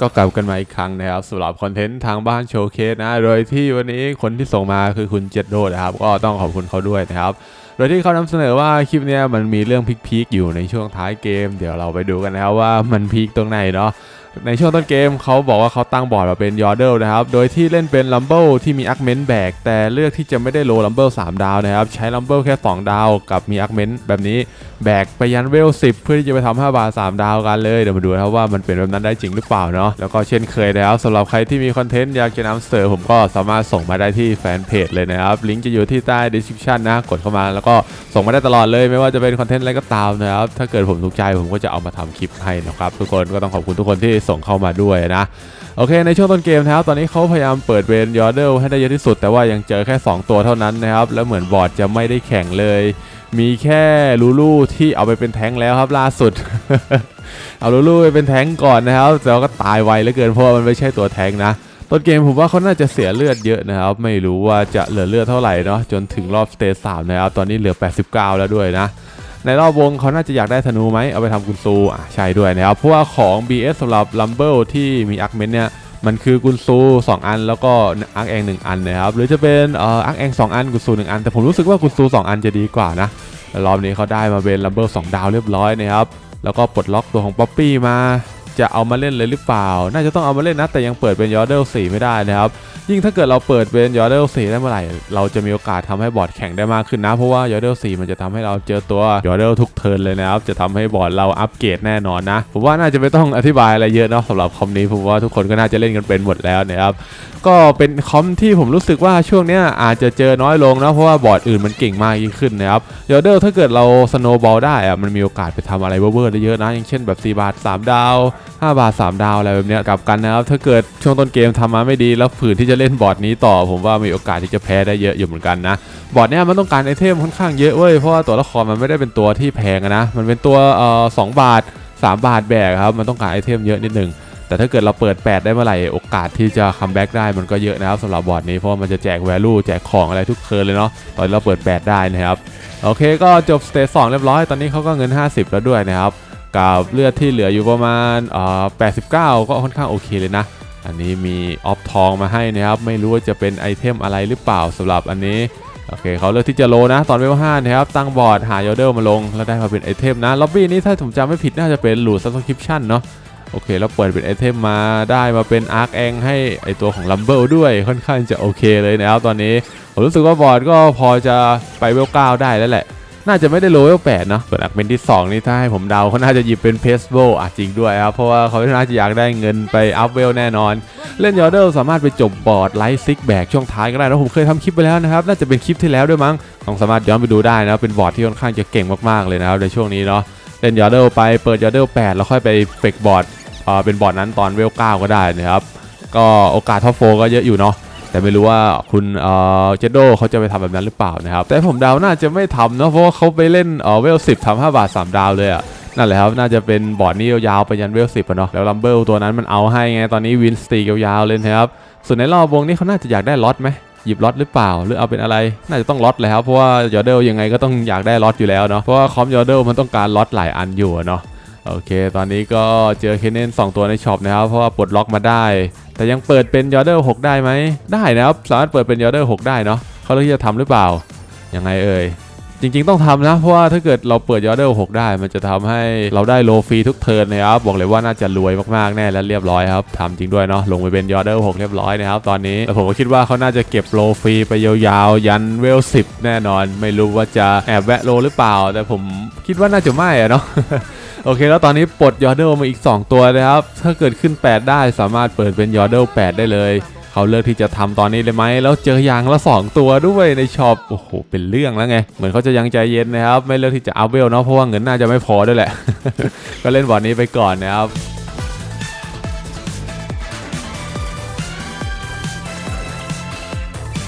ก็กลับกันมาอีกครั้งนะครับสำหรับคอนเทนต์ทางบ้านโชว์เคสนะ โดยที่วันนี้คนที่ส่งมาคือคุณเจดโดนะครับ ก็ต้องขอบคุณเขาด้วยนะครับ โดยที่เขานำเสนอว่าคลิปนี้มันมีเรื่องพีคๆอยู่ในช่วงท้ายเกม เดี๋ยวเราไปดูกันนะครับว่ามันพีคตรงไหนเนาะ ในช่วงต้นเกมเขาบอกว่าเขาตั้งบอร์ดมาเป็นยอร์เดลนะครับ โดยที่เล่นเป็นลัมเบิลที่มีอาร์คเมนต์แบก แต่เลือกที่จะไม่ได้โลลัมเบิล3ดาวนะครับ ใช้ลัมเบิลแค่ 2 ดาว กับมีอาร์คเมนต์แบบนี้แบกไปยันเวล10เพื่อที่จะไปทำ5บาท3ดาวกันเลย เดี๋ยวมาดูนะครับว่ามันเป็นแบบนั้นได้จริงหรือเปล่าเนาะแล้วก็เช่นเคยแล้วสำหรับใครที่มีคอนเทนต์อยากจะนำเสนอผมก็สามารถส่งมาได้ที่แฟนเพจเลยนะครับลิงก์จะอยู่ที่ใต้ description นะกดเข้ามา แล้วก็ส่งมาได้ตลอดเลย ไม่ว่าจะเป็นคอนเทนต์อะไรก็ตามนะครับถ้าเกิดผมถูกใจผมก็จะเอามาทำคลิปให้นะครับทุกคนก็ต้องขอบคุณทุกคนที่ส่งเข้ามาด้วยนะโอเค ในช่วงต้นเกมนะครับ ตอนนี้เขาพยายามเปิดเวนยอร์เดลให้ได้เยอะที่สุด แต่ว่ายังเจอแค่ 2 ตัวเท่านั้นนะครับ แล้วเหมือนบอร์ดจะไม่ได้แข่งเลย มีแค่ลูลูที่เอาไปเป็นแท้งแล้วครับล่าสุด เอาลูลูไปเป็นแท้งก่อนนะครับแต่ว่าก็ตายไวเหลือเกินเพราะมันไม่ใช่ตัวแท้งนะ ต้นเกมผมว่าเขาน่าจะเสียเลือดเยอะนะครับ ไม่รู้ว่าจะเหลือเลือดเท่าไหร่เนาะ จนถึงรอบสเตจสามนะครับ ตอนนี้เหลือ 89 แล้วด้วยนะ ในรอบวงเขาน่าจะอยากได้ธนูไหมเอาไปทำกุนซูอะใช่ด้วยนะครับ เพราะว่าของ BS สำหรับลัมเบิลที่มีอักเมนเนี่ยมันคือกุนซู 2 อันแล้วก็อักแอง1อันนะครับหรือจะเป็นอักแอาร์คแอง2 อันกุนซู 1 อัน แต่ผมรู้สึกว่ากุนซู 2 อันจะดีกว่านะแล้วรอบนี้เขาได้มาเป็นลัมเบิล2ดาวเรียบร้อยนะครับแล้วก็ปลดล็อกตัวของป๊อปปี้มา จะเอามาเล่นเลยหรือเปล่า น่าจะต้องเอามาเล่นนะ แต่ยังเปิดเป็นยอร์เดล4ไม่ได้นะครับ ยิ่งถ้าเกิดเราเปิดเป็นยอร์เดล4ได้เมื่อไหร่ เราจะมีโอกาสทำให้บอร์ดแข่งได้มากขึ้นนะ เพราะว่ายอร์เดล4มันจะทำให้เราเจอตัวยอร์เดลทุกเทิร์นเลยนะครับ จะทำให้บอร์ดเราอัปเกรดแน่นอนนะ ผมว่าน่าจะไม่ต้องอธิบายอะไรเยอะเนาะสำหรับคอมนี้ ผมว่าทุกคนก็น่าจะเล่นกันเป็นหมดแล้วนะครับ ก็เป็นคอมที่ผมรู้สึกว่าช่วงเนี้ยอาจจะเจอน้อยลงนะ เพราะว่าบอร์ดอื่นมันเก่งมากยิ่งขึ้นนะครับยอร์เดลถ้าเกิดเราสโนบอลได้อะมันมีโอกาสไปทำอะไรเวอร์ๆได้เยอะนะ อย่างเช่นแบบ4บาท3ดาว 5 บาท 3 ดาวอะไรแบบเนี้ยกับกันนะครับถ้าเกิดช่วงต้นเกมทำมาไม่ดีแล้วฝืนที่จะเล่นบอร์ดนี้ต่อ ผมว่ามีโอกาสที่จะแพ้ได้เยอะอยู่เหมือนกันนะบอร์ดเนี้ยมันต้องการไอเทมค่อนข้างเยอะเว้ยเพราะว่าตัวละครมันไม่ได้เป็นตัวที่แพงนะมันเป็นตัวเอ่อสบาท 3 บาทแบกครับมันต้องการไอเทมเยอะนิดนึงแต่ถ้าเกิดเราเปิด 8 ได้เมื่อไหร่โอกาสที่จะคัมแบ็กได้มันก็เยอะนะครับสำหรับบอร์ดนี้เพราะมันจะแจก value แจกของอะไรทุกเทิร์นเลยเนาะตอนเราเปิด 8 ได้นะครับโอเคก็จบสเตจ2เรียบร้อยตอนนี้เขาก็เงิน 50 แล้วด้วยนะครับ กับเลือดที่เหลืออยู่ประมาณ89ก็ค่อนข้างโอเคเลยนะ อันนี้มีออฟทองมาให้นะครับ ไม่รู้ว่าจะเป็นไอเทมอะไรหรือเปล่าสำหรับอันนี้โอเคเขาเลือกที่จะโลนะ ตอนเวล5นะครับ ตั้งบอร์ดหายอเดอร์มาลง แล้วได้มาเป็นไอเทมนะล็อบบี้นี้ถ้าผมจำไม่ผิดน่าจะเป็นหลูดซับสคริปชั่นเนาะโอเคแล้วเปิดเป็นไอเทมมาได้มาเป็นอาร์คแองให้ไอตัวของลัมเบิลด้วยค่อนข้างจะโอเคเลยนะครับตอนนี้ ผมรู้สึกว่าบอร์ดก็พอจะไปเวลเก้าได้แล้วแหละ น่าจะไม่ได้โลเวลแปดเนาะส่วนอักเป็นที่ 2 นี่ถ้าให้ผมเดาเขาน่าจะหยิบเป็นเพสโบอะจริงด้วยครับ เพราะว่าเขาน่าจะอยากได้เงินไปอัพเวลแน่นอน เล่นยอร์เดลสามารถไปจบบอร์ดไลท์ซิกแบกช่วงท้ายก็ได้นะผมเคยทำคลิปไปแล้วนะครับ น่าจะเป็นคลิปที่แล้วด้วยมั้งต้องสามารถย้อนไปดูได้นะเป็นบอร์ดที่ค่อนข้างจะเก่งมากๆเลยนะครับในช่วงนี้เนาะเล่นยอร์เดลไปเปิดยอร์เดล8แล้วค่อยไปเฟกบอร์ดเป็นบอร์ดนั้นตอนเวล9ก็ได้นะครับก็โอกาสท็อปโฟก็เยอะอยู่เนาะ แต่ไม่รู้ว่าคุณเอ่อเจโดเขาจะไปทำแบบนั้นหรือเปล่านะครับ แต่ผมเดาวน่าจะไม่ทำเนอะเพราะว่าเขาไปเล่นเอ่อเวลสิบทำห้าบาท3ดาวเลยอะนั่นแหละครับน่าจะเป็นบอร์ดนี้ยาวๆไปยันเวลสิบอะเนาะแล้วลัมเบิลตัวนั้นมันเอาให้ไงตอนนี้วินสตียาวๆเลยนะครับส่วนในรอบวงนี้เขาน่าจะอยากได้ล็อตไหมหยิบล็อตหรือเปล่าหรือเอาเป็นอะไร น่าจะต้องล็อตเลยครับเพราะว่ายอเดลยังไงก็ต้องอยากได้ล็อตอยู่แล้วเนาะเพราะว่าคอมยอเดลมันต้องการล็อตหลายอันอยู่เนาะโอเค ตอนนี้ก็เจอเคนเนน2ตัวในช็อปนะครับ เพราะว่าปลดล็อกมาได้ แต่ยังเปิดเป็นยอร์เดอร์6ได้ไหมได้นะครับสามารถเปิดเป็นยอร์เดอร์6ได้เนาะเขาเลือกที่จะทำหรือเปล่ายังไงเอ่ยจริงๆต้องทำนะ เพราะว่าถ้าเกิดเราเปิดยอร์เดอร์6ได้ มันจะทำให้เราได้โลฟรีทุกเทิร์นนะครับบอกเลยว่าน่าจะรวยมากๆแน่และเรียบร้อยครับทำจริงด้วยเนาะลงไปเป็นยอร์เดอร์6เรียบร้อยนะครับตอนนี้แต่ผมก็คิดว่าเขาน่าจะเก็บโลฟรีไปยาวๆ ยันเวล10 แน่นอน ไม่รู้ว่าจะแอบแวะโลหรือเปล่า แต่ผมคิดว่าน่าจะไม่อะเนาะ โอเค แล้วตอนนี้ปลดยอร์เดลมาอีก 2 ตัวนะครับ ถ้าเกิดขึ้น 8 ได้สามารถเปิดเป็นยอร์เดล8ได้เลย เขาเลือกที่จะทำตอนนี้เลยไหม แล้วเจอยางละ 2 ตัวด้วยในช็อป โอ้โห เป็นเรื่องแล้วไง เหมือนเขาจะยังใจเย็นนะครับ ไม่เลือกที่จะอัพเวลเนาะ เพราะว่าเงินน่าจะไม่พอด้วยแหละ ก็เล่นบอร์ดนี้ไปก่อนนะครับ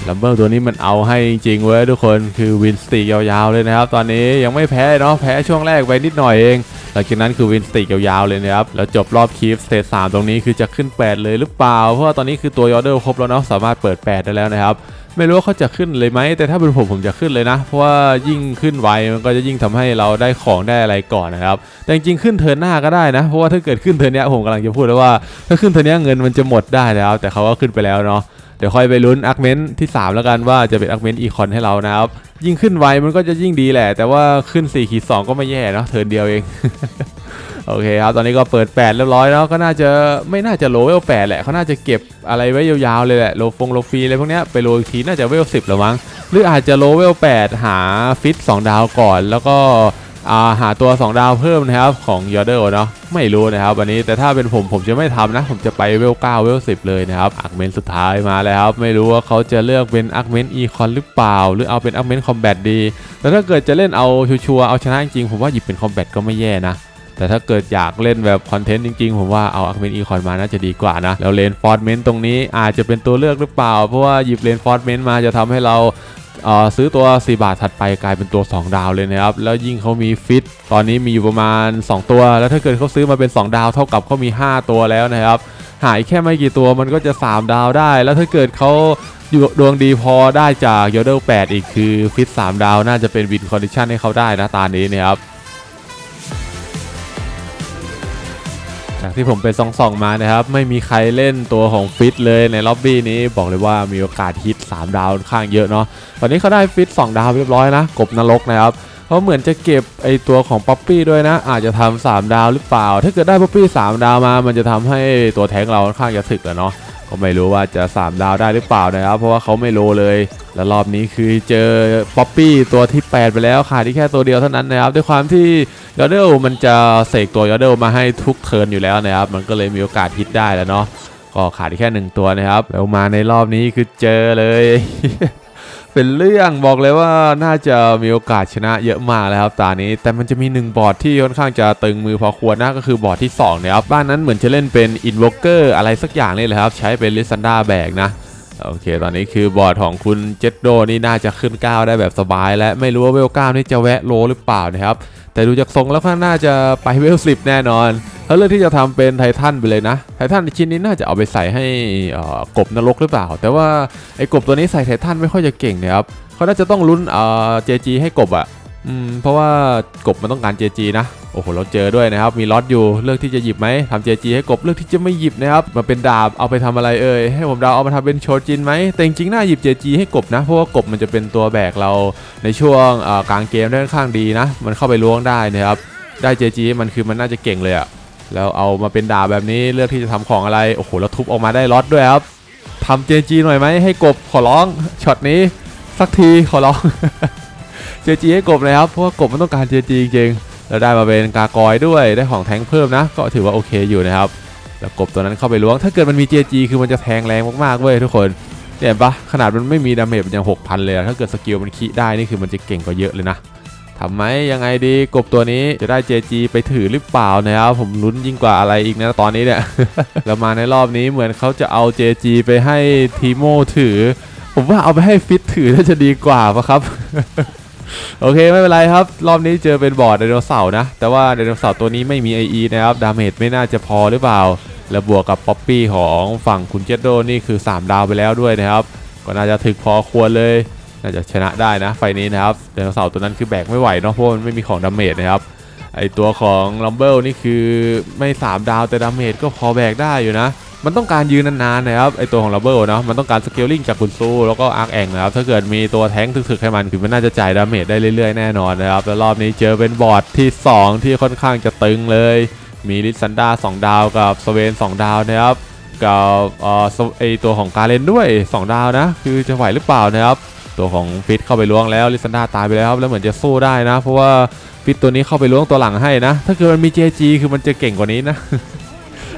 ลัมเบอร์ตัวนี้มันเอาให้จริงเว้ยทุกคนคือวินสติยาวๆเลยนะครับ ตอนนี้ยังไม่แพ้เนาะแพ้ช่วงแรกไปนิดหน่อยเอง หลังจากนั้นคือวินสติกยาวๆเลยนะครับ แล้วจบรอบคีฟสเตจสามตรงนี้คือจะขึ้น 8 เลยหรือเปล่า เพราะว่าตอนนี้คือตัวยอร์เดอร์ครบแล้วเนาะสามารถเปิด 8 ได้แล้วนะครับไม่รู้ว่าเขาจะขึ้นเลยไหมแต่ถ้าเป็นผมผมจะขึ้นเลยนะ เพราะว่ายิ่งขึ้นไวมันก็จะยิ่งทำให้เราได้ของได้อะไรก่อนนะครับ แต่จริงขึ้นเทิร์นหน้าก็ได้นะ เพราะว่าถ้าเกิดขึ้นเทิร์นนี้ผมกำลังจะพูดแล้วว่า ถ้าขึ้นเทิร์นนี้เงินมันจะหมดได้แล้ว แต่เขาก็ขึ้นไปแล้วเนาะ เดี๋ยวค่อยไปลุ้นอาร์เมนต์ที่ 3 แล้วกันว่าจะเป็นอาร์เมนต์อีคอนให้เรานะครับ ยิ่งขึ้นไวมันก็จะยิ่งดีแหละ แต่ว่าขึ้น4ขีด2ก็ไม่แย่เนาะเทินเดียวเอง โอเคครับ ตอนนี้ก็เปิด 8 เรียบร้อยแล้วก็น่าจะไม่น่าจะโลเวล8แหละเขาน่าจะเก็บอะไรไว้ยาวๆเลยแหละโลฟงโลฟีอะไรพวกเนี้ยไปโลอีกทีน่าจะเวล10แล้วมั้งหรืออาจจะโลเวล8หาฟิต2ดาวก่อนแล้วก็ หาตัว 2 ดาวเพิ่มนะครับของยอร์เดอร์เนาะไม่รู้นะครับวันนี้แต่ถ้าเป็นผมผมจะไม่ทำนะ ผมจะไปเวล9เวล10เลยนะครับอาร์เมนสุดท้ายมาแล้วครับไม่รู้ว่าเขาจะเลือกเป็นอาร์เมนอีคอนหรือเปล่า หรือเอาเป็นอาร์เมนคอมแบทดีแต่ถ้าเกิดจะเล่นเอาชัวร์เอาชนะจริงผมว่าหยิบเป็นคอมแบทก็ไม่แย่นะแต่ถ้าเกิดอยากเล่นแบบคอนเทนต์จริงๆ ผมว่าเอาอัคเมนอีคอนมาน่าจะดีกว่านะ แล้วเลนฟอร์ดเมนต์ตรงนี้อาจจะเป็นตัวเลือกหรือเปล่า เพราะว่าหยิบเลนฟอร์ดเมนต์มาจะทำให้เรา ซื้อตัว 4 บาทถัดไปกลายเป็นตัว 2 ดาวเลยนะครับ แล้วยิ่งเขามีฟิต ตอนนี้มีอยู่ประมาณ 2 ตัว แล้วถ้าเกิดเขาซื้อมาเป็น 2 ดาวเท่ากับเขามี 5 ตัวแล้วนะครับ หายแค่ไม่กี่ตัวมันก็จะ 3 ดาวได้ แล้วถ้าเกิดเขาอยู่ดวงดีพอได้จากยอเดล8อีกคือฟิต 3 ดาวน่าจะเป็นวินคอนดิชันให้เขาได้นะตานี้นะครับ จากที่ผมไปส่องๆมานะครับ ไม่มีใครเล่นตัวของฟิตเลยในล็อบบี้นี้บอกเลยว่ามีโอกาสฮิต 3 ดาวข้างเยอะเนาะตอนนี้เขาได้ฟิต 2 ดาวเรียบร้อยนะกบนรกนะครับเขาเหมือนจะเก็บไอตัวของป๊อปปี้ด้วยนะ อาจจะทำ3ดาวหรือเปล่า ถ้าเกิดได้ป๊อปปี้3ดาวมา มันจะทำให้ตัวแทงเราค่อนข้างจะถึกแล้วเนาะ ก็ไม่รู้ว่าจะ 3 ดาวได้หรือเปล่านะครับ เพราะว่าเขาไม่โลเลย และรอบนี้คือเจอป๊อปปี้ตัวที่ 8 ไปแล้วขาดที่แค่ตัวเดียวเท่านั้นนะครับ ด้วยความที่ยอเดลมันจะเสกตัวยอเดลมาให้ทุกเทิร์นอยู่แล้วนะครับ มันก็เลยมีโอกาสฮิตได้แล้วเนาะก็ขาดอีกแค่หนึ่งตัวนะครับ แล้วมาในรอบนี้คือเจอเลย เป็นเรื่องบอกเลยว่าน่าจะมีโอกาสชนะเยอะมากแล้วครับตานี้ แต่มันจะมีหนึ่งบอร์ดที่ค่อนข้างจะตึงมือพอควรนะก็คือบอร์ดที่2นะครับบ้านนั้นเหมือนจะเล่นเป็นอินวอลเกอร์อะไรสักอย่างนี่แหละครับ ใช้เป็นลิซันดาแบกนะ โอเค ตอนนี้คือบอร์ดของคุณเจ็ดโดนี่น่าจะขึ้น 9 ได้แบบสบาย และไม่รู้ว่าเวล9นี่จะแวะโลหรือเปล่านะครับ แต่ดูจากทรงแล้วก็น่าจะไปเวล10แน่นอนเขาเลือกที่จะทำเป็นไททันไปเลยนะ ไททันชิ้นนี้น่าจะเอาไปใส่ให้กบนรกหรือเปล่า แต่ว่าไอ้กบตัวนี้ใส่ไททันไม่ค่อยจะเก่งนะครับเขาน่าจะต้องลุ้นเอ่อเจจีให้กบอะ่ะเพราะว่ากบมันต้องการเจจีนะ โอ้โหเราเจอด้วยนะครับ มีล็อตอยู่เลือกที่จะหยิบไหมทำเจจีให้กบเลือกที่จะไม่หยิบนะครับมาเป็นดาบเอาไปทำอะไรเอ่ยให้ผมเดาเอามาทำเป็นโชจินไหมแต่จริงๆน่าหยิบเจจีให้กบนะ เพราะว่ากบมันจะเป็นตัวแบกเราในช่วงกลางเกมได้ค่อนข้างดีนะ มันเข้าไปล้วงได้นะครับได้เจจีมันคือมันน่าจะเก่งเลยอะแล้วเอามาเป็นดาบแบบนี้เลือกที่จะทำของอะไรโอ้โหแล้วทุบออกมาได้ล็อตด้วยครับทำเจจีหน่อยไหมให้กบขอร้องช็อตนี้สักทีขอร้องเจจีให้กบเลยครับเพราะว่ากบมันต้องการเจจีจริงๆ แล้วได้มาเป็นกากอยด้วยได้ของแทงเพิ่มนะ ก็ถือว่าโอเคอยู่นะครับแล้วกบตัวนั้นเข้าไปล้วงถ้าเกิดมันมี JG คือมันจะแทงแรงมากๆเว้ยทุกคนเนี่ยเห็นปะขนาดมันไม่มีดาเมจมันยัง6,000 เลยถ้าเกิดสกิลมันคีได้นี่คือมันจะเก่งกว่าเยอะเลยนะทำไหมยังไงดีกบตัวนี้จะได้ JG ไปถือหรือเปล่านะครับผมลุ้นยิ่งกว่าอะไรอีกนะตอนนี้เนี่ยแล้วมาในรอบนี้เหมือนเขาจะเอา JG ไปให้ทีโมถือ ผมว่าเอาไปให้ฟิตถือน่าจะดีกว่าปะครับ โอเคไม่เป็นไรครับ รอบนี้เจอเป็นบอร์ดไดโนเสาร์นะ แต่ว่าไดโนเสาร์ตัวนี้ไม่มี IE นะครับ ดาเมจไม่น่าจะพอหรือเปล่า แล้วบวกกับป๊อปปี้ของฝั่งคุณเจดโดนี่คือ 3 ดาวไปแล้วด้วยนะครับ ก็น่าจะถึกพอควรเลย น่าจะชนะได้นะ ไฟนี้นะครับไดโนเสาร์ตัวนั้นคือแบกไม่ไหวเนาะเพราะมันไม่มีของดาเมจนะครับไอตัวของลัมเบิลนี่คือไม่ 3 ดาวแต่ดาเมจก็พอแบกได้อยู่นะ มันต้องการยืนนานๆนะครับไอตัวของลัมเบิลเนาะมันต้องการสเกลลิ่งจากคุณซูแล้วก็อาร์คแองนะครับถ้าเกิดมีตัวแท้งถึกๆให้มันคือมันน่าจะจ่ายดาเมจได้เรื่อยๆแน่นอนนะครับแล้วรอบนี้เจอเป็นบอร์ดที่ 2 ที่ค่อนข้างจะตึงเลย มีลิซันดา2ดาวกับสเวน2ดาวนะครับกับเอ่อไอตัวของการเลนด้วย 2 ดาวนะ คือจะไหวหรือเปล่านะครับตัวของฟิตเข้าไปล้วงแล้วลิซันดาตายไปแล้วครับแล้วเหมือนจะสู้ได้นะ เพราะว่าฟิตตัวนี้เข้าไปล้วงตัวหลังให้นะ ถ้าเกิดมันมี JG คือมันจะเก่งกว่านี้นะ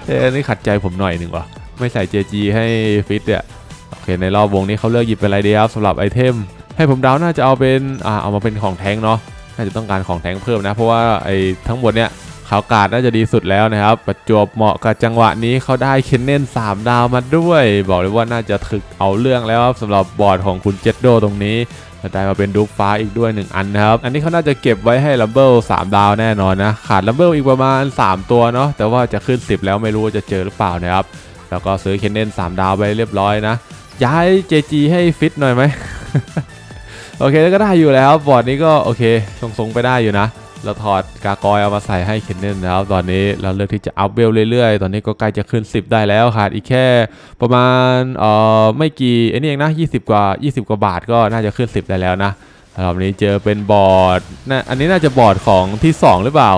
เอ้นี่ขัดใจผมหน่อยหนึ่งว่ะ ไม่ใส่ JG ให้ฟิตเนี่ยโอเคในรอบวงนี้เขาเลือกหยิบเป็นอะไรดีครับสำหรับไอเทม ให้ผมเดาน่าจะเอาเป็นอ่าเอามาเป็นของแท้งเนาะน่าจะต้องการของแท้งเพิ่มนะ เพราะว่าไอทั้งหมดเนี่ยขาวกาดน่าจะดีสุดแล้วนะครับ ประจวบเหมาะกับจังหวะนี้เขาได้เคนเน่น3 ดาวมาด้วย บอกเลยว่าน่าจะถึกเอาเรื่องแล้วครับสำหรับบอร์ดของคุณเจดโดตรงนี้ จะได้มาเป็นดุกฟ้าอีกด้วย 1 อันนะครับ อันนี้เขาน่าจะเก็บไว้ให้ลัมเบิล3ดาวแน่นอนนะ ขาดลัมเบิลอีกประมาณ 3 ตัวเนาะ แต่ว่าจะขึ้น 10 แล้วไม่รู้ว่าจะเจอหรือเปล่านะครับ แล้วก็ซื้อเคนเนน3 ดาวไปเรียบร้อยนะ ย้าย JG ให้ฟิตหน่อยไหม โอเคแล้วก็ได้อยู่แล้ว บอร์ดนี้ก็โอเคทรงๆไปได้อยู่นะ เราถอดกากอยเอามาใส่ให้เคนเนนนะครับ ตอนนี้เราเลือกที่จะอัพเวลเรื่อยๆ ตอนนี้ก็ใกล้จะขึ้น 10 ได้แล้วขาดอีกแค่ประมาณเอ่อไม่กี่ไอ้นี่เองนะ 20 กว่า 20 กว่าบาทก็น่าจะขึ้น 10 ได้แล้วนะรอบนี้เจอเป็นบอร์ดนะอันนี้น่าจะบอร์ดของที่ 2 หรือเปล่า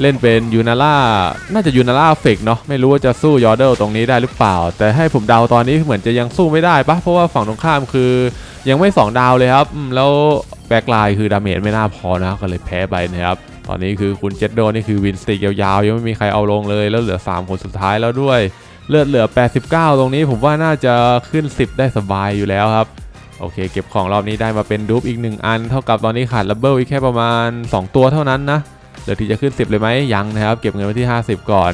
เล่นเป็นยูนาร่าน่าจะยูนาร่าเฟกเนาะไม่รู้ว่าจะสู้ยอร์เดลตรงนี้ได้หรือเปล่า แต่ให้ผมเดาตอนนี้เหมือนจะยังสู้ไม่ได้ปะเพราะว่าฝั่งตรงข้ามคือ ยังไม่ 2 ดาวเลยครับแล้วแบ็กไลน์คือดาเมจไม่น่าพอนะก็เลยแพ้ไปนะครับตอนนี้คือคุณเจ d โดนี่คือวินสติกยาวๆยังไม่มีใครเอาลงเลยแล้วเหลือ 3 คนสุดท้ายแล้วด้วยเลือดเหลือ 89 ตรงนี้ผมว่าน่าจะขึ้น 10 ได้สบายอยู่แล้วครับโอเค เก็บของรอบนี้ได้มาเป็นดูปอีก 1 อัน เท่ากับตอนนี้ขาดลับเบิลอีกแค่ประมาณ 2 ตัวเท่านั้นนะเหลือที่จะขึ้น 10 เลยไหมยังนะครับ เก็บเงินไว้ที่ 50 ก่อน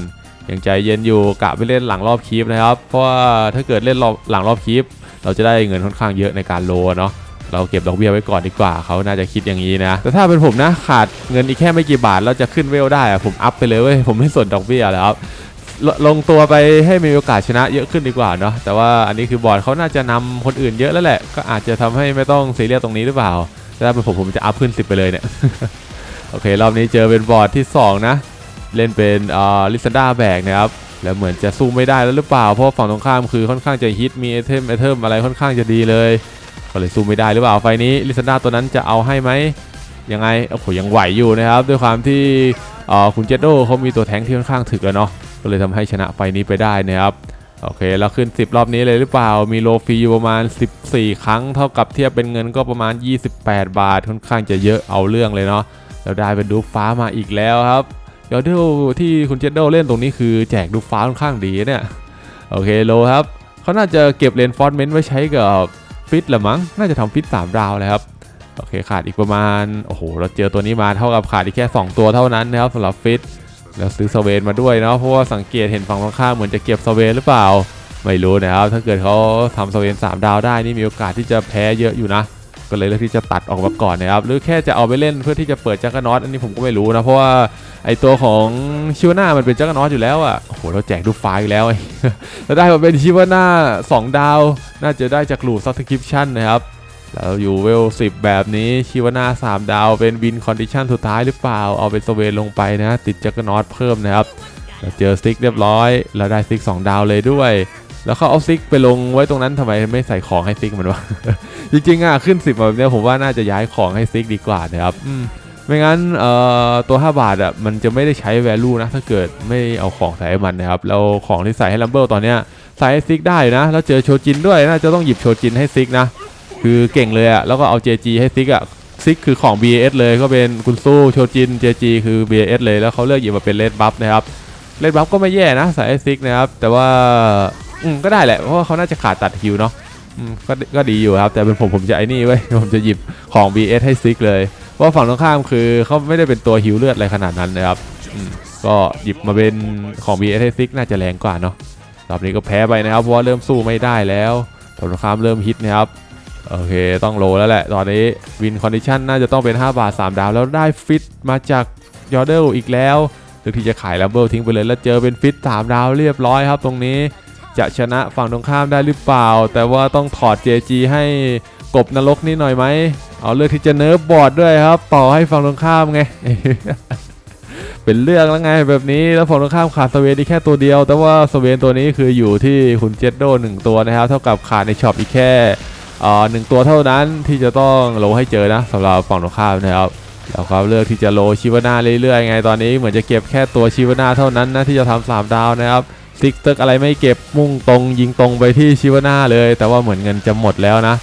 ยังใจเย็นอยู่กะไปเล่นหลังรอบคีปนะครับ เพราะว่าถ้าเกิดเล่นรอบหลังรอบคีป เราจะได้เงินค่อนข้างเยอะในการโลเนาะเราเก็บดอกเบี้ยไว้ก่อนดีกว่าเขาน่าจะคิดอย่างนี้นะ แต่ถ้าเป็นผมนะขาดเงินอีกแค่ไม่กี่บาทเราจะขึ้นเวลได้อะผมอัพไปเลยเว้ยผมไม่สนดอกเบี้ยแล้วครับลลงตัวไปให้มีโอกาสชนะเยอะขึ้นดีกว่าเนาะแต่ว่าอันนี้คือบอร์ดเขาน่าจะนำคนอื่นเยอะแล้วแหละ ก็อาจจะทำให้ไม่ต้องซียเรียสตรงนี้หรือเปล่าถ้าเป็นผมผมจะอัพขึ้น 10 ไปเลยเนี่ยโอเครอบนี้เจอเป็นบอร์ดที่ 2 นะ เล่นเป็นอ่าลิซันดาแบกนะครับ แล้วเหมือนจะสู้ไม่ได้แล้วหรือเปล่า เพราะฝั่งตรงข้ามคือค่อนข้างจะฮิตมีไอเทมไอเทมอะไรค่อนข้างจะดีเลยก็เลยสู้ไม่ได้หรือเปล่าไฟนี้ลิซันดาตัวนั้นจะเอาให้ไหมยังไงโอ้โหยังไหวอยู่นะครับด้วยความที่เออคุณเจโดเขามีตัวแทงที่ค่อนข้างถึกแล้วเนาะก็เลยทำให้ชนะไฟนี้ไปได้นะครับโอเคแล้วขึ้น 10 รอบนี้เลยหรือเปล่า มีโลฟรีอยู่ประมาณ 14 ครั้ง เท่ากับเทียบเป็นเงินก็ประมาณ 28 บาทค่อนข้างจะเยอะเอาเรื่องเลยเนาะแล้วได้เป็นดูฟ้ามาอีกแล้วครับ เดี๋ยวที่คุณเจโดเล่นตรงนี้คือแจกดูฟ้าค่อนข้างดีเนี่ย โอเคโลครับเขาน่าจะเก็บเลนฟอร์เมนต์ไว้ใช้กับฟิตละมั้ง น่าจะทำฟิต3ราวเลยครับ โอเคขาดอีกประมาณ โอ้โห เราเจอตัวนี้มาเท่ากับขาดอีกแค่ 2 ตัวเท่านั้นนะครับสำหรับฟิตแล้วซื้อสเวนมาด้วยเนาะเพราะว่าสังเกตเห็นฝั่งตรงข้ามเหมือนจะเก็บสเวนหรือเปล่า ไม่รู้นะครับถ้าเกิดเขาทำสเวน3ดาวได้นี่มีโอกาสที่จะแพ้เยอะอยู่นะ ก็เลยเลือกที่จะตัดออกมาก่อนนะครับหรือแค่จะเอาไปเล่นเพื่อที่จะเปิดจักรนอตอันนี้ผมก็ไม่รู้นะเพราะว่าไอตัวของชิวาน่ามันเป็นจักรนอตอยู่แล้วอะโอ้โหเราแจกดูไฟล์อีกแล้วแล้วได้มาเป็นชิวาน่า2ดาว น่าจะได้จากหลูซับสคริปชั่นนะครับแล้วอยู่เวล10แบบนี้ชิวาน่า3ดาวเป็นวินคอนดิชันสุดท้ายหรือเปล่า เอาเป็นสเวนลงไปนะ ติดจักรนอตเพิ่มนะครับแล้วเจอซิกเรียบร้อยแล้วได้ซิก2ดาวเลยด้วย แล้วเขาเอาซิกไปลงไว้ตรงนั้นทำไมไม่ใส่ของให้ซิกมันวะ จริงๆอะขึ้น10แบบเนี้ยผมว่าน่าจะย้ายของให้ซิกดีกว่านะครับอืมไม่งั้นเอ่อตัว 5 บาทอะมันจะไม่ได้ใช้ value นะ ถ้าเกิดไม่เอาของใส่ให้มันนะครับแล้วของที่ใส่ให้ลัมเบิลตอนเนี้ยใส่ให้ซิกได้นะ แล้วเจอโชจินด้วยน่าจะต้องหยิบโชจินให้ซิกนะ คือเก่งเลยอะแล้วก็เอา JG ให้ซิกอะซิกคือของ BAS เลยก็เป็นคุณสู้โชจิน JG คือ BAS เลยแล้วเขาเลือกหยิบมาเป็นเลดบัฟนะครับเลดบัฟก็ไม่แย่นะใส่ให้ซิกนะครับแต่ว่า อืมก็ได้แหละเพราะว่าเขาน่าจะขาดตัดฮิวเนาะอืมก็ก็ดีอยู่ครับแต่เป็นผมผมจะไอ้นี่ไว้ยผมจะหยิบของ BS ให้ซิกเลยเพราะว่าฝั่งตรงข้ามคือเขาไม่ได้เป็นตัวฮิวเลือดอะไรขนาดนั้นนะครับอืมก็หยิบมาเป็นของ BS ให้ซิกน่าจะแรงกว่าเนาะรอบนี้ก็แพ้ไปนะครับเพราะว่าเริ่มสู้ไม่ได้แล้วฝั่งตรงข้ามเริ่มฮิตนะครับโอเคต้องโลแล้วแหละตอนนี้วินคอนดิชันน่าจะต้องเป็น 5 บาท 3 ดาวแล้วได้ฟิตมาจากยอร์เดลอีกแล้วหรือที่จะขายลัมเบิลทิ้งไปเลยแล้วเจอเป็นฟิต3ดาวเรียบร้อยครับตรงนี้ จะชนะฝั่งตรงข้ามได้หรือเปล่า แต่ว่าต้องถอด JG ให้กบนรกนี่หน่อยไหม เอาเลือกที่จะเนิร์ฟบอร์ดด้วยครับ ต่อให้ฝั่งตรงข้ามไง เป็นเรื่องแล้วไงแบบนี้ แล้วฝั่งตรงข้ามขาดสเวนอีกแค่ตัวเดียว แต่ว่าสเวนตัวนี้คืออยู่ที่คุณเจดโดหนึ่งตัวนะครับ เท่ากับขาดในช็อปอีกแค่หนึ่งตัวเท่านั้นที่จะต้องโลให้เจอนะสำหรับฝั่งตรงข้ามนะครับแล้วก็เลือกที่จะโลชิวาน่าเรื่อยๆไงตอนนี้เหมือนจะเก็บแค่ตัวชิวาน่าเท่านั้นนะที่จะทำสามดาวนะครับ ซิกเตึกอะไรไม่เก็บมุ่งตรงยิงตรงไปที่ชิวนาเลย แต่ว่าเหมือนเงินจะหมดแล้วนะ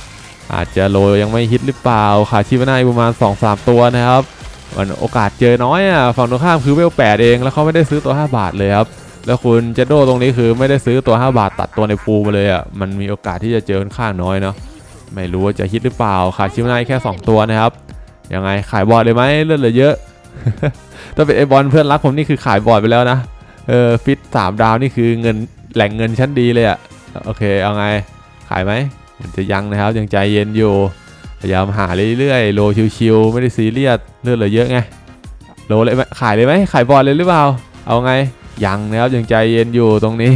อาจจะโลยังไม่ฮิตหรือเปล่าขาชิวนาอีกประมาณ 2-3 ตัวนะครับมันโอกาสเจอน้อยอะฝั่งตรงข้ามคือเวลแปดเองแล้วเขาไม่ได้ซื้อตัว 5 บาทเลยครับแล้วคุณเจโดตรงนี้คือไม่ได้ซื้อตัว 5 บาทตัดตัวในฟูมาเลยอะมันมีโอกาสที่จะเจอค่อนข้างน้อยเนาะไม่รู้ว่าจะฮิตหรือเปล่าขาชิมไนแค่ 2 ตัวนะครับยังไงขายบอร์ดเลยไหมเลือดเหลือเยอะถ้าเป็นไอบอลเพื่อนรักผมนี่คือขายบอร์ดไปแล้วนะ เออฟิตสามดาวนี่คือเงินแหล่งเงินชั้นดีเลยอะโอเคเอาไงขายไหมมันจะยังนะครับยังใจเย็นอยู่พยายามหาเรื่อยๆโลชิวๆไม่ได้ซีเรียสเลือดเหลือเยอะไงโลเลยไหมขายเลยไหมขายบอร์ดเลยหรือเปล่า เอาไงยังนะครับยังใจเย็นอยู่ตรงนี้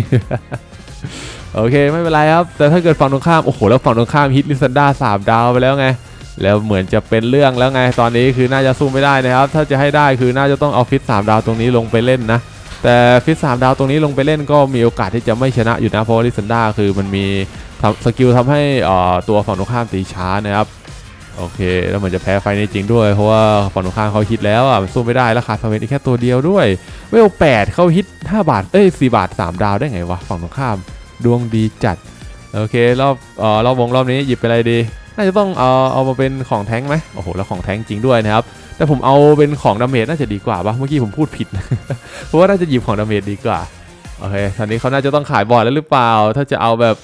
โโอเคไม่เป็นไรครับ แต่ถ้าเกิดฝั่งตรงข้าม โอ้โห แล้วฝั่งตรงข้ามฮิตลิซันดาสามดาวไปแล้วไง แล้วเหมือนจะเป็นเรื่องแล้วไง ตอนนี้คือน่าจะสู้ไม่ได้นะครับ ถ้าจะให้ได้คือน่าจะต้องเอาฟิตสามดาวตรงนี้ลงไปเล่นนะ แต่ฟิตสามดาวตรงนี้ลงไปเล่นก็มีโอกาสที่จะไม่ชนะอยู่นะเพราะลิซันดาคือมันมีสกิลทำให้ตัวฝั่งตรงข้ามตีช้านะครับโอเค แล้วเหมือนจะแพ้ไฟในจริงด้วย เพราะว่าฝั่งตรงข้ามเขาฮิตแล้วอะมันสู้ไม่ได้แล้วขาดฟาเมนอีกแค่ตัวเดียวด้วย เวลแปดเขาฮิต 5 บาท เอ้ย4บาท 3 ดาวได้ไงวะ ฝั่งตรงข้ามดวงดีจัด โอเค รอบเอ่อรอบวงรอบนี้หยิบไปอะไรดี น่าจะต้องเอาเอามาเป็นของแท้งไหมโอ้โหแล้วของแท้งจริงด้วยนะครับ แต่ผมเอาเป็นของดาเมจน่าจะดีกว่าปะเมื่อกี้ผมพูดผิด เพราะว่าน่าจะหยิบของดาเมจดีกว่าโอเคตอนนี้เขาน่าจะต้องขายบอร์ดแล้วหรือเปล่า ถ้าจะเอาแบบ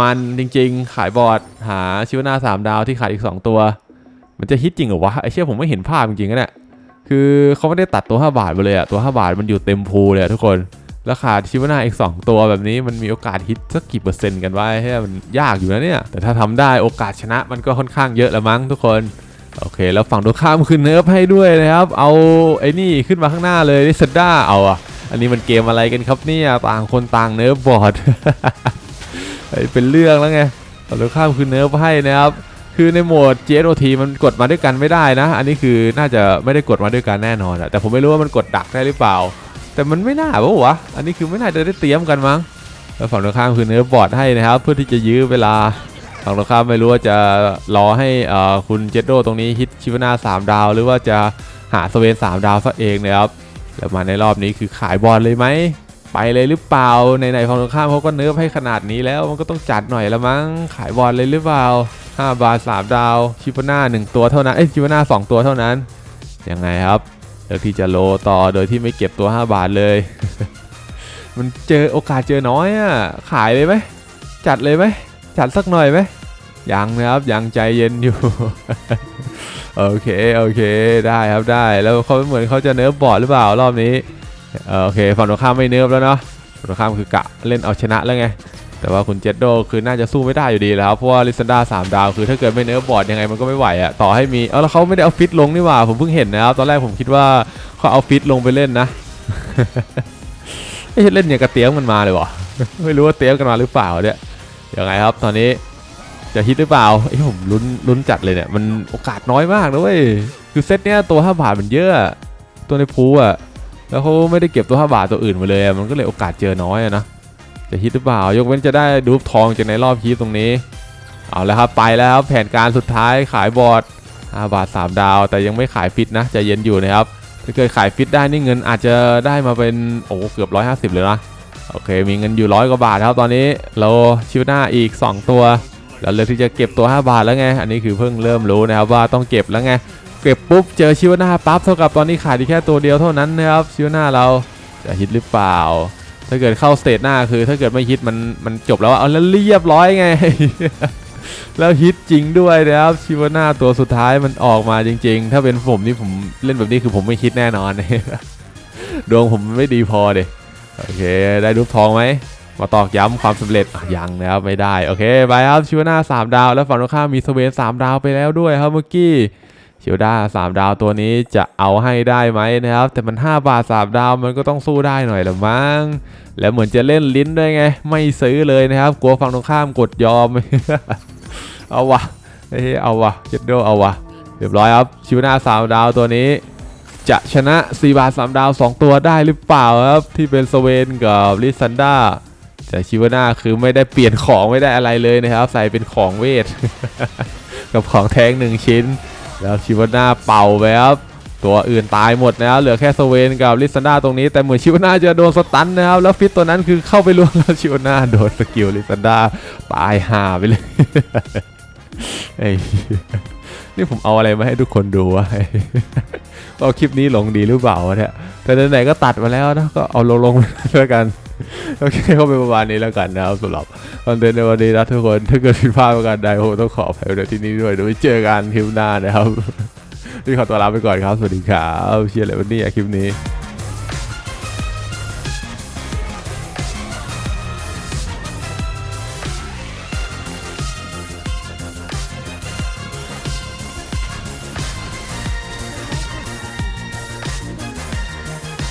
มันๆจริง ๆ ขายบอร์ดหาชิวนาสามดาวที่ขายอีก 2 ตัว มันจะฮิตจริงเหรอวะไอเชี่ยผมไม่เห็นภาพจริงๆนะเนี่ยคือเขาไม่ได้ตัดตัว 5 บาทไปเลยอะตัว 5 บาทมันอยู่เต็มพูเลยทุกคน แล้วขาดชิวนาอีก2ตัวแบบนี้มันมีโอกาสฮิตสักกี่เปอร์เซ็นต์กันวะไอ้เหี้ยมันยากอยู่นะเนี่ย แต่ถ้าทำได้โอกาสชนะมันก็ค่อนข้างเยอะล้วมั้งทุกคนโอเค แล้วฝั่งตรงข้ามคือเนิร์ฟให้ด้วยนะครับ เอาไอ้นี่ขึ้นมาข้างหน้าเลยนิสด้าเอาอะอันนี้มันเกมอะไรกันครับเนี่ยต่างคนต่างเนิร์ฟบอร์ดเฮ้ยเป็นเรื่องแล้วไงฝั่งตรงข้ามคือเนิร์ฟให้นะครับคือในโหมด JOT มันกดมาด้วยกันไม่ได้นะ อันนี้คือน่าจะไม่ได้กดมาด้วยกันแน่นอนอะแต่ผมไม่รู้ว่ามันกดดักได้หรือเปล่า แต่มันไม่น่าปะวะ อันนี้คือไม่น่าจะได้เตรียมกันมั้ง แล้วฝั่งตรงข้ามคือเนื้อบอร์ดให้นะครับ เพื่อที่จะยื้อเวลา ฝั่งตรงข้ามไม่รู้ว่าจะรอให้คุณเจดโดตรงนี้ฮิตชิวนาสามดาว หรือว่าจะหาสเวนสามดาวซะเองนะครับ แล้วมาในรอบนี้คือขายบอลเลยไหม ไปเลยหรือเปล่า ในไหนฝั่งตรงข้ามเขาก็เนิร์ฟให้ขนาดนี้แล้ว มันก็ต้องจัดหน่อยละมั้ง ขายบอลเลยหรือเปล่า5บาท3ดาว ชิปนา1ตัวเท่านั้น เอ้ยชิปนา2ตัวเท่านั้น ยังไงครับ เลือกที่จะโลต่อโดยที่ไม่เก็บตัว 5 บาทเลย มันเจอโอกาสเจอน้อยอะ ขายเลยไหม จัดเลยไหม จัดสักหน่อยไหม ยังนะครับ ยังใจเย็นอยู่ โอเค โอเค ได้ครับได้ แล้วเขาเหมือนเขาจะเนิร์ฟบอร์ดหรือเปล่ารอบนี้เออโอเค ฝั่งตรงข้ามไม่เนิร์ฟแล้วเนาะฝั่งตรงข้ามคือกะเล่นเอาชนะแล้วไง แต่ว่าคุณเจดโดคือน่าจะสู้ไม่ได้อยู่ดีแล้วครับเพราะว่าลิซันดาสามดาวคือถ้าเกิดไม่เนิร์ฟบอร์ดยังไงมันก็ไม่ไหวอะต่อให้มีเออแล้วเขาไม่ได้เอาฟิตลงนี่หว่าผมเพิ่งเห็นนะครับตอนแรกผมคิดว่าเขาเอาฟิตลงไปเล่นนะไม่ใช่เล่นอย่างกระเตี้ยมกันมาเลยวะไม่รู้ว่าเตี้ยมกันมาหรือเปล่าเนี่ยยังไงครับตอนนี้จะฮิตหรือเปล่าไอ้ผมลุ้นลุ้นจัดเลยเนี่ยมันโอกาสน้อยมากนะเว้ยคือเซตเนี้ยตัว5บาทมันเยอะตัวในพูอะแล้วเขาไม่ได้เก็บตัว5บาทตัวอื่นมาเลยมันก็เลยโอกาสเจอน้อยอะนะ จะฮิตหรือเปล่ายกเว้นจะได้ดูปทองจากในรอบฮีตตรงนี้ เอาแล้วครับไปแล้วครับแผนการสุดท้ายขายบอร์ด5บาท 3 ดาว แต่ยังไม่ขายฟิตนะจะเย็นอยู่นะครับถ้าเกิดขายฟิตได้นี่เงินอาจจะได้มาเป็นโอ้เกือบ 150 เลยนะโอเค มีเงินอยู่ร้อยกว่าบาทครับตอนนี้เราชิวหน้าอีก 2 ตัว แล้วเลือกที่จะเก็บตัว 5 บาทแล้วไง อันนี้คือเพิ่งเริ่มรู้นะครับว่าต้องเก็บแล้วไง เก็บปุ๊บเจอชิวหน้าปั๊บเท่ากับตอนนี้ขายดีแค่ตัวเดียวเท่านั้นนะครับชิวหน้าเราจะฮิตหรือเปล่า ถ้าเกิดเข้าสเตจหน้าคือถ้าเกิดไม่ฮิตมันมันจบแล้วอะเอาแล้วเรียบร้อยไง แล้วฮิตจริงด้วยนะครับชิวาน่าตัวสุดท้ายมันออกมาจริง ๆ ถ้าเป็นผมนี่ผมเล่นแบบนี้คือผมไม่ฮิตแน่นอนดวงผมไม่ดีพอเดยโอเค ได้รูปทองไหมมาตอกย้ำความสำเร็จยังนะครับไม่ได้ โอเค ไปครับชิวาน่าสามดาว แล้วฝั่งตรงข้ามมีสเวนสามดาวไปแล้วด้วยครับเมื่อกี้ ชิวด้าสามดาวตัวนี้จะเอาให้ได้ไหมนะครับ แต่มัน 5 บาท3ดาวมันก็ต้องสู้ได้หน่อยละมั้งแล้วเหมือนจะเล่นลิ้นด้วยไง ไม่ซื้อเลยนะครับ กลัวฝั่งตรงข้ามกดยอม เอาวะเฮ้ยเอาวะเจ็ดโดเอาวะเรียบร้อยครับชิวดาสามดาวตัวนี้ จะชนะ 4 บาท 3 ดาว 2 ตัวได้หรือเปล่าครับ ที่เป็นสเวนกับลิซันดาแต่ชิวนาคือไม่ได้เปลี่ยนของไม่ได้อะไรเลยนะครับ ใส่เป็นของเวท กับของแท้งหนึ่งชิ้น แล้วชิวาน่าเป่าไปครับตัวอื่นตายหมดนะครับเหลือแค่สเวนกับลิซันดาตรงนี้แต่เหมือนชิวาน่าจะโดนสตันนะครับแล้วฟิตตัวนั้นคือเข้าไปล่วงแล้วชิวาน่าโดนสกิลลิซันดาตายห่าไปเลยไอ้เหี้ยนี่ผมเอาอะไรมาให้ทุกคนดูวะเอาคลิปนี้ลงดีหรือเปล่าเนี่ยแต่ไหนๆก็ตัดมาแล้วนะก็เอาลงลงๆแล้วกัน โอเคเข้าไปประมาณนี้แล้วกันนะครับสำหรับคอนเทนต์ในวันนี้นะทุกคนถ้าเกิดผิดพลาดประการใดผมต้องขออภัยในที่นี้ด้วยเดี๋ยวไปเจอกันคลิปหน้านะครับที่ขอตัวลาไปก่อนครับ สวัสดีครับเชียร์เลยวันนี้คลิปนี้